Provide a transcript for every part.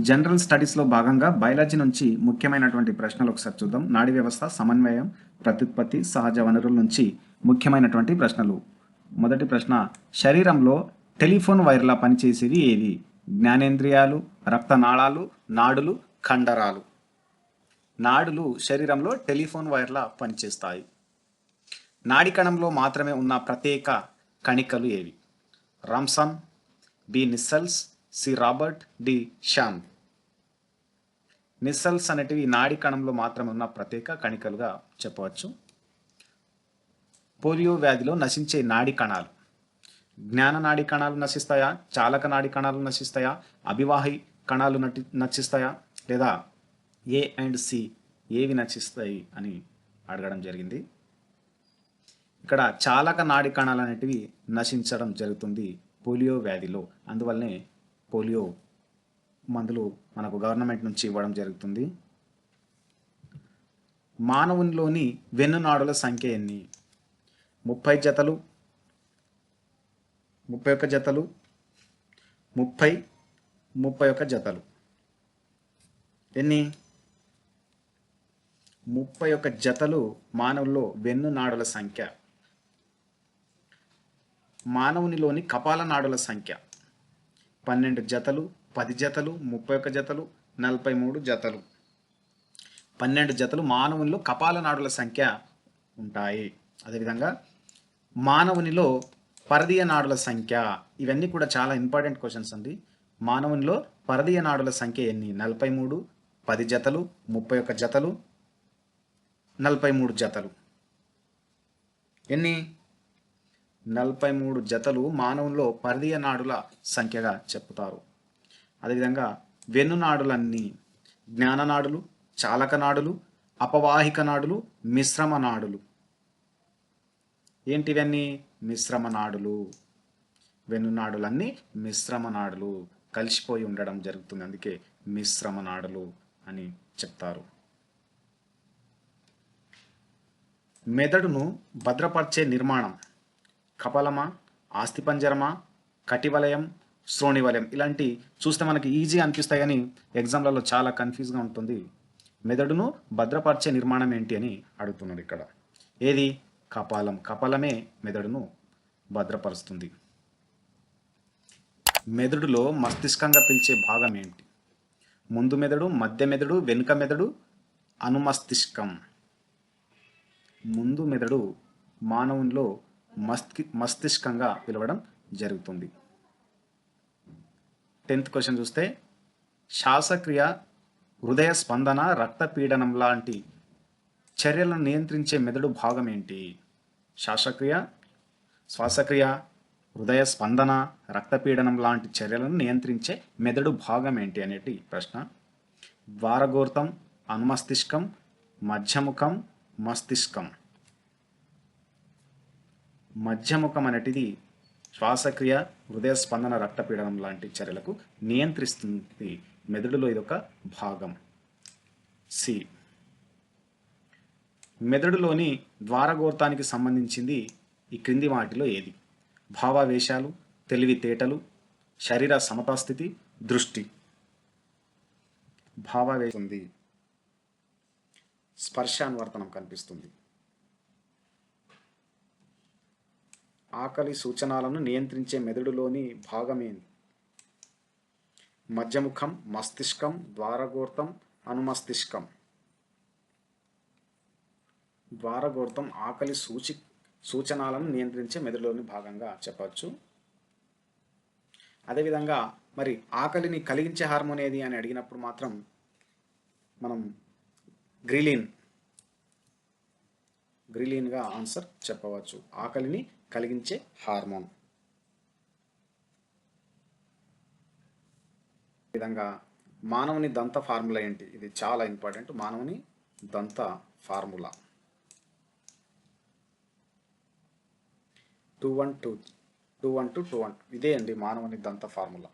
General స్టడీస్లో భాగంగా biology నుంచి ముఖ్యమైనటువంటి ప్రశ్నలు ఒకసారి చూద్దాం. నాడీ వ్యవస్థ సమన్వయం ప్రత్యుత్పత్తి సహజ వనరుల నుంచి ముఖ్యమైనటువంటి ప్రశ్నలు. మొదటి ప్రశ్న శరీరంలో టెలిఫోన్ వైర్లా పనిచేసేవి ఏవి? జ్ఞానేంద్రియాలు రక్తనాళాలు నాడులు కండరాలు. నాడులు శరీరంలో టెలిఫోన్ వైర్లా పనిచేస్తాయి. నాడి కణంలో మాత్రమే ఉన్న ప్రత్యేక కణికలు ఏవి? రంసన్ B. Nissl's C Robert D Sam. మిస్సల్స్ అనేటివి నాడి కణంలో మాత్రమే ఉన్న ప్రత్యేక కణికలుగా చెప్పవచ్చు. పోలియో వ్యాధిలో నశించే నాడి కణాలు. జ్ఞాన నాడి కణాలు నశిస్తాయా? చాలక నాడి కణాలు నశిస్తాయా? అభివాహి కణాలు నటి నశిస్తాయా? లేదా ఏ అండ్ సి ఏవి నశిస్తాయి అని అడగడం జరిగింది. ఇక్కడ చాలక నాడి కణాలు అనేటివి నశించడం జరుగుతుంది పోలియో వ్యాధిలో. అందువల్లనే పోలియో మందులు మనకు గవర్నమెంట్ నుంచి ఇవ్వడం జరుగుతుంది. మానవునిలోని వెన్నునాడుల సంఖ్య ఎన్ని? ముప్పై జతలు ముప్పై ఒక్క జతలు ముప్పై ముప్పై ఒక్క జతలు. ఎన్ని? ముప్పై ఒక్క జతలు మానవుల్లో వెన్నునాడుల సంఖ్య. మానవునిలోని కపాల నాడుల సంఖ్య. పన్నెండు జతలు పది జతలు ముప్పై ఒక్క జతలు నలభై మూడు జతలు. పన్నెండు జతలు మానవునిలో కపాల నాడుల సంఖ్య ఉంటాయి. అదేవిధంగా మానవునిలో పరదీయ నాడుల సంఖ్య ఇవన్నీ కూడా చాలా ఇంపార్టెంట్ క్వశ్చన్స్ అండి. మానవునిలో పరదీయ నాడుల సంఖ్య ఎన్ని? నలభై మూడు పది జతలు ముప్పై ఒక్క జతలు నలభై మూడు జతలు. ఎన్ని? నలభై మూడు జతలు మానవుల్లో పరదీయ నాడుల సంఖ్యగా చెప్తారు అదేవిధంగా వెన్నునాడులన్నీ జ్ఞాననాడులు చాలక నాడులు అపవాహిక నాడులు మిశ్రమ నాడులు. ఏంటివన్నీ మిశ్రమ నాడులు. వెన్నునాడులన్నీ మిశ్రమ నాడులు. కలిసిపోయి ఉండడం జరుగుతుంది. అందుకే మిశ్రమ నాడులు అని చెప్తారు. మెదడును భద్రపరిచే నిర్మాణం. కపలమా ఆస్తిపంజరమా కటివలయం శ్రోణివలయం ఇలాంటి చూస్తే మనకి ఈజీ అనిపిస్తాయి కానీ ఎగ్జామ్లలో చాలా కన్ఫ్యూజ్గా ఉంటుంది. మెదడును భద్రపరిచే నిర్మాణం ఏంటి అని అడుగుతున్నాడు ఇక్కడ. ఏది? కపాలం. కపాలమే మెదడును భద్రపరుస్తుంది. మెదడులో మస్తిష్కంగా పిలిచే భాగం ఏంటి? ముందు మెదడు మధ్య మెదడు వెనుక మెదడు అనుమస్తిష్కం. ముందు మెదడు మానవునిలో మస్తి మస్తిష్కంగా పిలవడం జరుగుతుంది. టెన్త్ క్వశ్చన్ చూస్తే శ్వాసక్రియ హృదయ స్పందన రక్తపీడనం లాంటి చర్యలను నియంత్రించే మెదడు భాగం ఏంటి? శ్వాసక్రియ శ్వాసక్రియ హృదయ స్పందన రక్తపీడనం లాంటి చర్యలను నియంత్రించే మెదడు భాగం ఏంటి అనేటి ప్రశ్న. ద్వారగోర్తం అనుమస్తిష్కం మధ్యముఖం మస్తిష్కం. మధ్యముఖం అనేటిది శ్వాసక్రియ హృదయ స్పందన రక్తపీడనం లాంటి చర్యలకు నియంత్రిస్తుంది. మెదడులో ఇదొక భాగం. సి. మెదడులోని ద్వారగోర్తానికి సంబంధించింది ఈ క్రింది వాటిలో ఏది? భావావేశాలు తెలివితేటలు శరీర సమతాస్థితి దృష్టి. భావావేశం స్పర్శాన్వర్తనం కనిపిస్తుంది. ఆకలి సూచనలను నియంత్రించే మెదడులోని భాగమేంది? మధ్యముఖం మస్తిష్కం ద్వారగోర్తం అనుమస్తిష్కం. ద్వారగోర్తం ఆకలి సూచి సూచనలను నియంత్రించే మెదడులోని భాగంగా చెప్పవచ్చు. అదేవిధంగా మరి ఆకలిని కలిగించే హార్మోన్ ఏది అని అడిగినప్పుడు మాత్రం మనం గ్రిలిన్ గ్రిలిన్గా ఆన్సర్ చెప్పవచ్చు. ఆకలిని కలిగించే హార్మోన్. విధంగా మానవుని దంత ఫార్ములా ఏంటి? ఇది చాలా ఇంపార్టెంట్. మానవుని దంత formula. Two one two two one two two one. ఇదే అండి మానవుని దంత ఫార్ములా.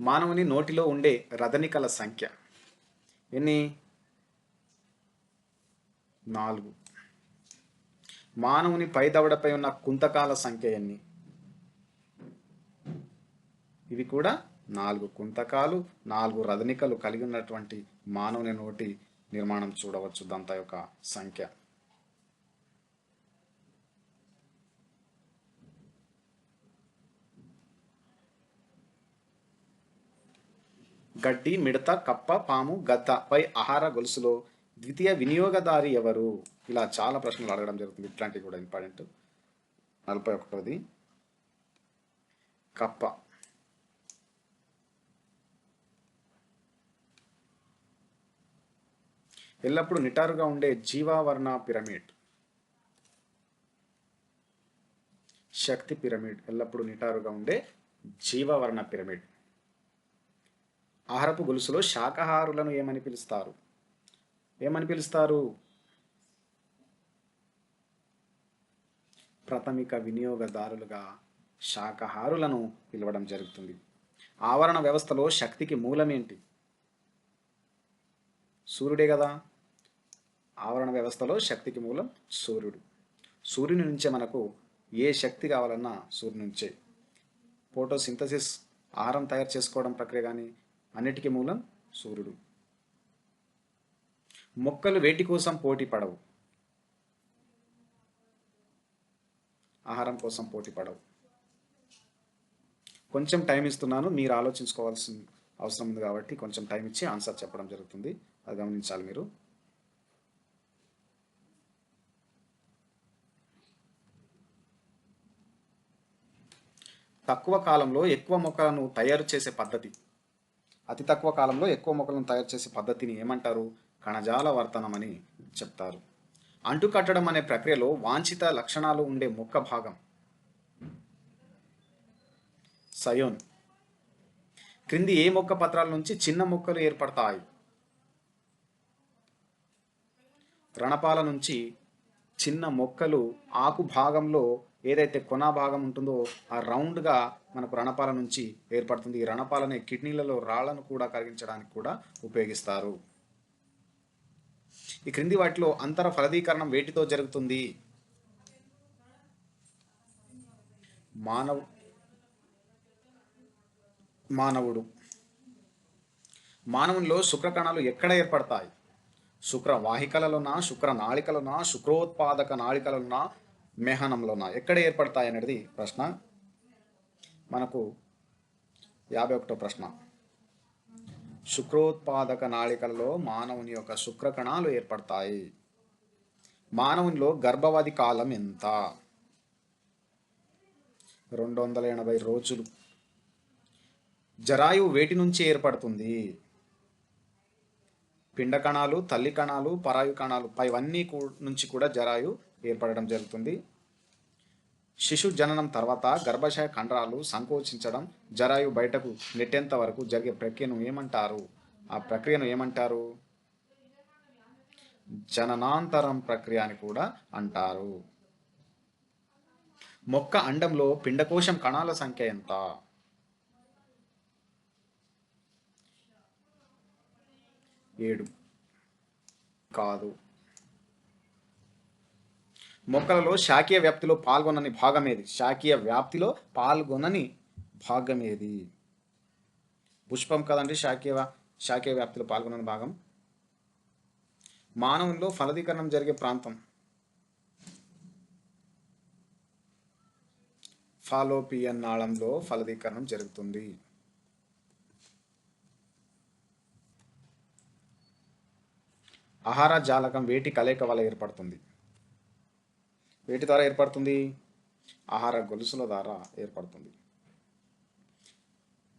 మానవుని నోటిలో ఉండే రదనికల సంఖ్య ఎన్ని? నాలుగు. మానవుని పై దవడపై ఉన్న కుంతకాల సంఖ్య ఎన్ని? ఇవి కూడా నాలుగు కుంతకాలు నాలుగు రదనికలు కలిగి ఉన్నటువంటి మానవుని నోటి నిర్మాణం చూడవచ్చు దంత యొక్క సంఖ్య. గడ్డి మిడత కప్ప పాము గద్ద పై ఆహార గొలుసులో ద్వితీయ వినియోగదారి ఎవరు? ఇలా చాలా ప్రశ్నలు అడగడం జరుగుతుంది. ఇట్లాంటివి కూడా ఇంపార్టెంట్. నలభై ఒకటోది. కప్ప. ఎల్లప్పుడూ నిటారుగా ఉండే జీవావర్ణ పిరమిడ్. శక్తి పిరమిడ్. ఎల్లప్పుడూ నిటారుగా ఉండే జీవవర్ణ పిరమిడ్. ఆహారపు గొలుసులో శాకాహారులను ఏమని పిలుస్తారు? ఏమని పిలుస్తారు? ప్రాథమిక వినియోగదారులుగా శాకాహారులను పిలవడం జరుగుతుంది. ఆవరణ వ్యవస్థలో శక్తికి మూలమేంటి? సూర్యుడే కదా. ఆవరణ వ్యవస్థలో శక్తికి మూలం సూర్యుడు. సూర్యుని నుంచే మనకు ఏ శక్తి కావాలన్నా సూర్యుని నుంచే. ఫోటోసింథసిస్ ఆహారం తయారు చేసుకోవడం ప్రక్రియ కానీ అన్నిటికీ మూలం సూర్యుడు. మొక్కలు వేటి కోసం పోటీ పడవు. ఆహారం కోసం పోటీ పడవు. కొంచెం టైం ఇస్తున్నాను మీరు ఆలోచించుకోవాల్సిన అవసరం ఉంది కాబట్టి కొంచెం టైం ఇచ్చి ఆన్సర్ చెప్పడం జరుగుతుంది. అది గమనించాలి మీరు. తక్కువ కాలంలో ఎక్కువ మొక్కలను తయారు చేసే పద్ధతి. అతి తక్కువ కాలంలో ఎక్కువ మొక్కలను తయారు చేసే పద్ధతిని ఏమంటారు? కణజాల వర్తనమని అని చెప్తారు. అంటుకట్టడం అనే ప్రక్రియలో వాంఛిత లక్షణాలు ఉండే మొక్క భాగం. సయోన్. క్రింది ఏ మొక్క పత్రాల నుంచి చిన్న మొక్కలు ఏర్పడతాయి? రణపాల నుంచి చిన్న మొక్కలు ఆకు భాగంలో ఏదైతే కొనా భాగం ఉంటుందో ఆ రౌండ్గా మనకు రణపాల నుంచి ఏర్పడుతుంది. ఈ రణపాలని కిడ్నీలలో రాళ్ళను కూడా కరిగించడానికి కూడా ఉపయోగిస్తారు. ఈ క్రింది వాటిలో అంతర ఫలదీకరణం వేటితో జరుగుతుంది? మానవ మానవుడు. మానవునిలో శుక్రకణాలు ఎక్కడ ఏర్పడతాయి? శుక్ర వాహికలలోనా శుక్ర నాళికలోనా శుక్రోత్పాదక నాళికలలోనా మెహనంలోనా? ఎక్కడ ఏర్పడతాయి అనేది ప్రశ్న. మనకు యాభై ఒకటో ప్రశ్న. శుక్రోత్పాదక నాళికలలో మానవుని యొక్క శుక్రకణాలు ఏర్పడతాయి. మానవునిలో గర్భవతి కాలం ఎంత? రెండు వందల ఎనభై రోజులు. జరాయువు వేటి నుంచి ఏర్పడుతుంది? పిండ కణాలు తల్లి కణాలు పరాయు కణాలు పైవన్నీ కూ- నుంచి కూడా జరాయు ఏర్పడడం జరుగుతుంది. శిశు జననం తర్వాత గర్భాశయ కండరాలు సంకోచించడం జరాయు బయటకు నెట్టేంత వరకు జరిగే ప్రక్రియను ఏమంటారు? ఆ ప్రక్రియను ఏమంటారు? జననాంతరం ప్రక్రియ అని కూడా అంటారు. మొక్క అండంలో పిండకోశం కణాల సంఖ్య ఎంత? ఏడు. కాదు. మొక్కలలో శాఖీయ వ్యాప్తిలో పాల్గొనని భాగం ఏది శాఖీయ వ్యాప్తిలో పాల్గొనని భాగం ఏది పుష్పం కదండి శాఖీయ శాఖీయ వ్యాప్తిలో పాల్గొనని భాగం. మానవుల్లో ఫలదీకరణం జరిగే ప్రాంతం. ఫాలోపియన్ నాళంలో ఫలదీకరణం జరుగుతుంది. ఆహార జాలకం వేటి కలయిక వల్ల ఏర్పడుతుంది? వేటి ద్వారా ఏర్పడుతుంది? ఆహార గొలుసుల ద్వారా ఏర్పడుతుంది.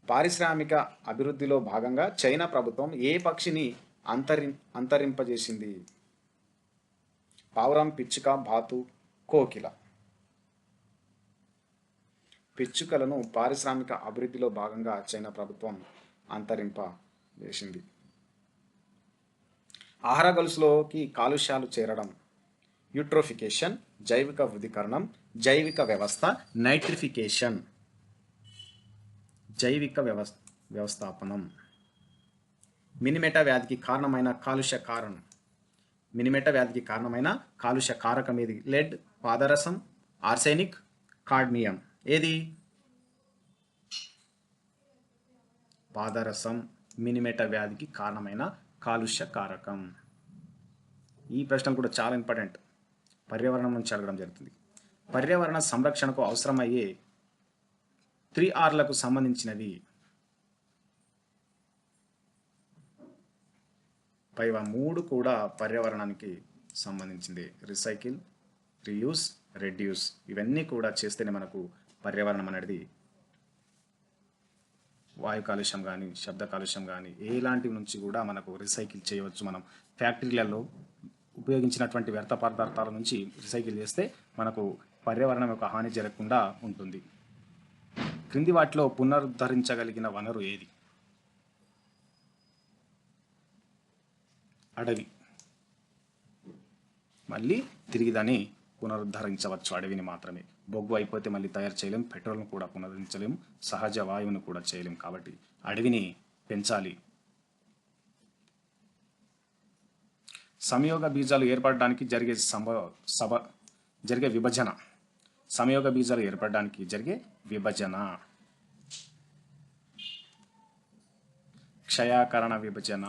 పారిశ్రామిక అభివృద్ధిలో భాగంగా చైనా ప్రభుత్వం ఏ పక్షిని అంతరి అంతరింపజేసింది? పావురం పిచ్చుక బాతు కోకిల. పిచ్చుకలను పారిశ్రామిక అభివృద్ధిలో భాగంగా చైనా ప్రభుత్వం అంతరింప చేసింది ఆహార గొలుసులోకి కాలుష్యాలు చేరడం యూట్రోఫికేషన్ జైవిక వృద్ధికరణం జైవిక వ్యవస్థ నైట్రిఫికేషన్. జైవిక వ్యవస్థ వ్యవస్థాపనం. మినిమెటా వ్యాధికి కారణమైన కాలుష్య కారణం. మినిమెటా వ్యాధికి కారణమైన కాలుష్య కారకం ఏది? లెడ్ పాదరసం ఆర్సెనిక్ కాడ్మియం. ఏది? పాదరసం. మినిమేట వ్యాధికి కారణమైన కాలుష్య కారకం. ఈ ప్రశ్న కూడా చాలా ఇంపార్టెంట్. పర్యావరణం నుంచి అడగడం జరుగుతుంది. పర్యావరణ సంరక్షణకు అవసరమయ్యే త్రీ ఆర్లకు సంబంధించినవి పైవ మూడు కూడా పర్యావరణానికి సంబంధించింది. రీసైకిల్ రీయూస్ రెడ్యూస్ ఇవన్నీ కూడా చేస్తేనే మనకు పర్యావరణం అనేది వాయు కాలుష్యం కానీ శబ్ద కాలుష్యం కానీ ఎలాంటి నుంచి కూడా మనకు రీసైకిల్ చేయవచ్చు మనం. ఫ్యాక్టరీలలో ఉపయోగించినటువంటి వ్యర్థ పదార్థాల నుంచి రీసైకిల్ చేస్తే మనకు పర్యావరణం యొక్క హాని జరగకుండా ఉంటుంది. క్రింది వాటిలో పునరుద్ధరించగలిగిన వనరు ఏది? అడవి. మళ్ళీ తిరిగి దాన్ని పునరుద్ధరించవచ్చు అడవిని మాత్రమే. బొగ్గు అయిపోతే మళ్ళీ తయారు చేయలేం పెట్రోల్ను కూడా పునరుద్ధరించలేం సహజ వాయువును కూడా చేయలేం కాబట్టి అడవిని పెంచాలి. సంయోగ బీజాలు ఏర్పడడానికి జరిగే సంభవ సభ జరిగే విభజన. సంయోగ బీజాలు ఏర్పడడానికి జరిగే విభజన. క్షయాకరణ విభజన.